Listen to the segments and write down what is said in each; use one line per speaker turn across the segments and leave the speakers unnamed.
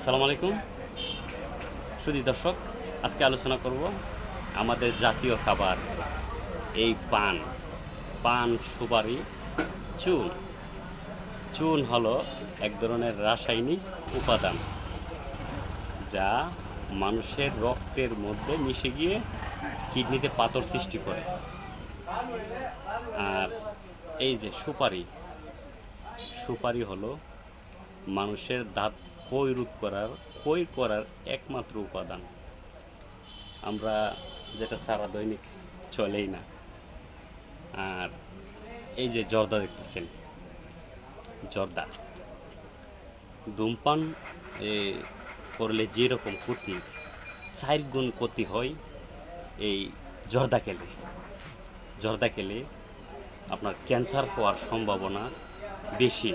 আসসালামু আলাইকুম। সুদী দর্শক, আজকে আলোচনা করব আমাদের জাতীয় খাবার, এই পান। পান সুপারি, চুন। চুন হলো এক ধরনের রাসায়নিক উপাদান যা মানুষের রক্তের মধ্যে মিশে গিয়ে কিডনিতে পাথর সৃষ্টি করে। আর এই যে সুপারি সুপারি হলো মানুষের দাঁত ক্ষয় রোধ করার ক্ষয় করার একমাত্র উপাদান। আমরা যেটা সারা দৈনিক চলেই না। আর এই যে জর্দা দেখতেছেন, জর্দা। ধূমপান করলে যেরকম ক্ষতি, চার গুণ ক্ষতি হয় এই জর্দা খেলে জর্দা খেলে আপনার ক্যান্সার হওয়ার সম্ভাবনা বেশি।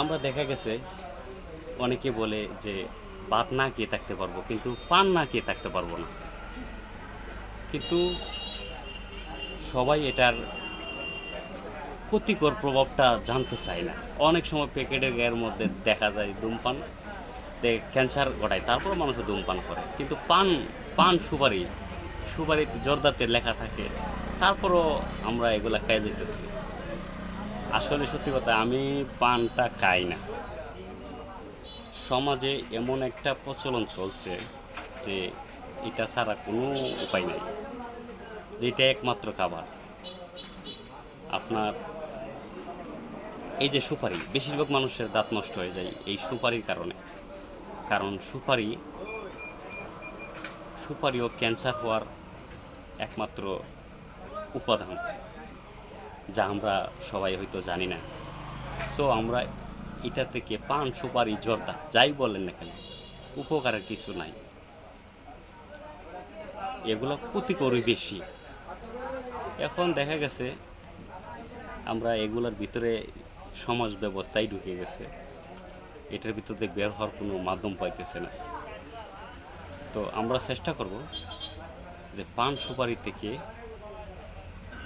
আমরা দেখা গেছে, অনেকে বলে যে ভাত না খেয়ে থাকতে পারব, কিন্তু পান না খেয়ে থাকতে পারব না। কিন্তু সবাই এটার ক্ষতিকর প্রভাবটা জানতে চায় না। অনেক সময় প্যাকেটের গায়ের মধ্যে দেখা যায় ধূমপান ক্যান্সার ঘটায় তারপর মানুষ ধূমপান করে। কিন্তু পান পান সুপারি, সুপারিতে জর্দাতে লেখা থাকে, তারপরও আমরা এগুলা খাই যেতেছি আসলে সত্যি কথা, আমি পানটা খাই না। সমাজে এমন একটা প্রচলন চলছে যে এটা ছাড়া কোনো উপায় নাই যেটা একমাত্র খাবার। আপনার এই যে সুপারি, বেশিরভাগ মানুষের দাঁত নষ্ট হয়ে যায় এই সুপারির কারণে। কারণ সুপারি সুপারিও ক্যান্সার হওয়ার একমাত্র উপাদান। যা আমরা সবাই হয়তো জানি না। সো আমরা এটা থেকে পান, সুপারি, জর্দা, যাই বলেন না কেন, উপকারের কিছু নাই। এগুলো ক্ষতিকরই বেশি। এখন দেখা গেছে, আমরা এগুলোর ভিতরে সমাজ ব্যবস্থায় ঢুকে গেছে। এটার ভিতরে বের হওয়ার কোনো মাধ্যম পাইতেছে না। তো আমরা চেষ্টা করব যে পান, সুপারি থেকে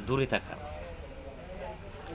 দূরে থাকার।